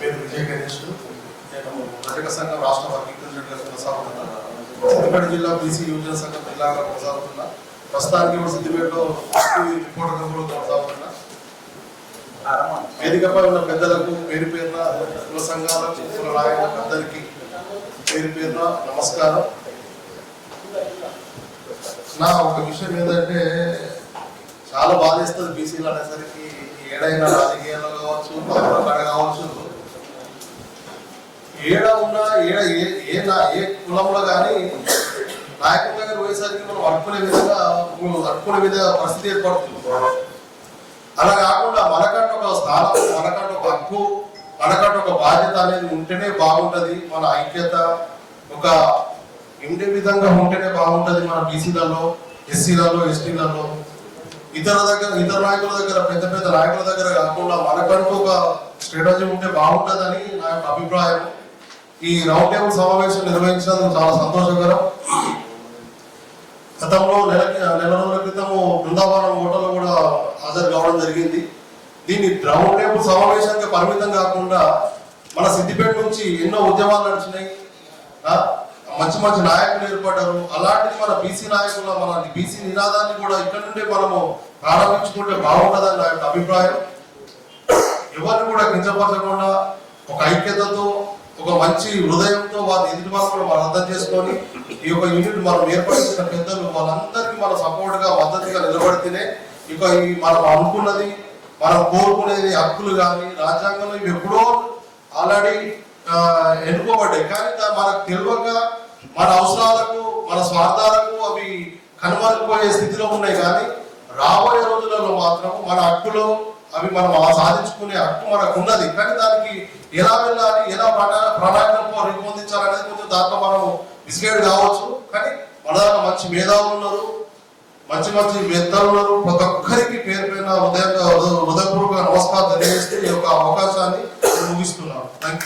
పేరు విజయ్ గణేష్. నేను రజక సంఘం రాష్ట్ర వర్గీకరణ కొనసాగుతున్నాను సిద్దిపేట జిల్లా బీసీ యువజన సంఘం జిల్లాగా కొనసాగుతున్నా. ప్రస్తుతానికి ఇప్పుడు సిద్దిపేటలో రిపోర్టర్ కూడా కొనసాగుతున్నా. వేదికపై ఉన్న పెద్దలకు పేరు పేరున కుల సంఘాల కుల నాయకులకు అందరికీ పేరు పేరున నమస్కారం. నా ఒక విషయం ఏంటంటే చాలా బాధిస్తుంది బీసీలు అనేసరికి. ఏడైనా రాజకీయాల్లో కావచ్చు కావచ్చు ఏడ ఉన్నా ఏడ ఏ ఏ నా- ఏ కులంలో కానీ నాయకుల దగ్గర పోయేసరికి మనం అడుకునే విధంగా అడుకునే విధంగా పరిస్థితి ఏర్పడుతుంది. అలా కాకుండా మనకంటే ఒక స్థానం మనకంటే ఒక హక్కు మనకంటే ఒక బాధ్యత అనేది ఉంటేనే బాగుంటుంది. మన ఐక్యత ఒక ఉండే విధంగా ఉంటేనే బాగుంటుంది మన బీసీలలో ఎస్సీలలో ఎస్టీలలో. ఇతర దగ్గర ఇతర నాయకుల దగ్గర పెద్ద పెద్ద నాయకుల దగ్గర కాకుండా మనకంటూ ఒక స్ట్రాటజీ ఉంటే బాగుంటుందని నా యొక్క అభిప్రాయం. ఈ రౌండ్ టేబుల్ సమావేశం నిర్వహించడం చాలా సంతోషకరం. గతంలో నెలకి నెల రోజుల క్రితము బృందావనం హోటల్లో కూడా హాజరు కావడం జరిగింది. దీన్ని రౌండ్ టేబుల్ సమావేశానికి పరిమితం కాకుండా మన సిద్దిపేట నుంచి ఎన్నో ఉద్యమాలు నడిచినాయి. మంచి మంచి నాయకులు ఏర్పడ్డారు. అలాంటిది మన బీసీ నాయకుల మన బీసీ నినాదాన్ని కూడా ఇక్కడ నుండి మనము ప్రారంభించుకుంటే బాగుంటుందని నా యొక్క అభిప్రాయం. ఎవరిని కూడా కించపరచకుండా ఒక ఐక్యతతో ఒక మంచి హృదయంతో వారి ఎదుటి వాళ్ళు కూడా మనం అర్థం చేసుకొని ఈ యొక్క యూనిట్ మనం ఏర్పరిచిన పెద్దలు వాళ్ళందరికీ మన సపోర్ట్గా మద్దతుగా నిలబడితేనే ఇక ఈ మనం అనుకున్నది మనం కోరుకునేది హక్కులు కానీ రాజ్యాంగంలో ఇవి ఎప్పుడో ఆల్రెడీ ఎన్నుకోబడ్డాయి. కానీ మనకు తెలియక మన అవసరాలకు మన స్వార్థాలకు అవి కనుమరుకుపోయే స్థితిలో ఉన్నాయి. కానీ రాబోయే రోజులలో మాత్రం మన హక్కులు అవి మనం ఆ సాధించుకునే హక్కు మనకు ఉన్నది. కానీ దానికి ఎలా వెళ్ళాలి ఎలా ప్రణా- ప్రణాళికలు రూపొందించాలనేది కొంచెం దాంట్లో మనం మిస్గైడ్ కావచ్చు. కానీ మన దాంట్లో మంచి మేధావులు ఉన్నారు. మంచి మంచి వేత్తలు ఉన్నారు. ప్రతి ఒక్కరికి పేరు పైన ఉదయం